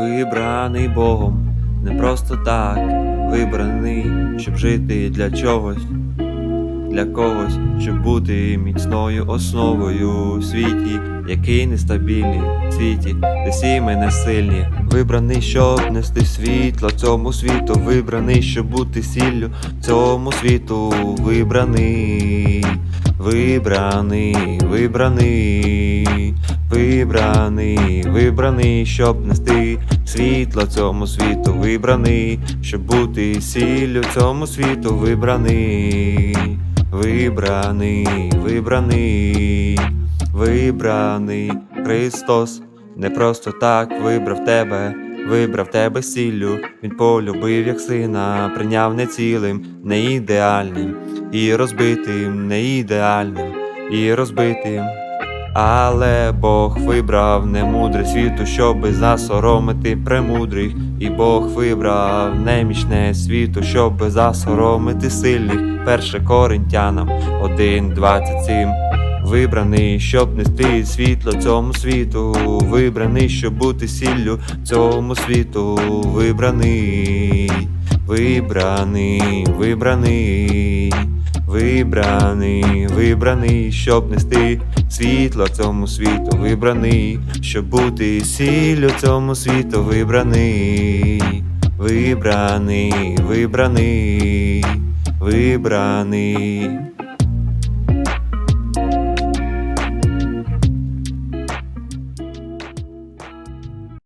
обраний Богом, не просто так вибраний, щоб жити для чогось, для когось, щоб бути міцною основою в світі, який нестабільний, в світі, де всі ми не сильні. Вибраний, щоб нести світло цьому світу, вибраний, щоб бути сіллю цьому світу, вибраний, вибраний, вибраний, вибраний, вибраний, щоб нести світло цьому світу, вибраний, щоб бути сіллю цьому світу, вибраний, вибраний, вибраний, вибраний Христос. Не просто так вибрав тебе, вибрав тебе сіллю. Він полюбив як сина, прийняв не цілим, не ідеальним, і розбитим, не ідеальним, і розбитим. Але Бог вибрав немудрий світу, щоби засоромити премудрих, і Бог вибрав немічне світу, щоби засоромити сильних. Перше Коринтянам 1.27 Вибраний, щоб нести світло цьому світу, вибраний, щоб бути сіллю цьому світу, вибраний, вибраний, вибраний, вибраний, вибраний, щоб нести світло цьому світу, вибраний, щоб бути сіллю цьому світу, вибраний, вибраний, вибраний, вибраний.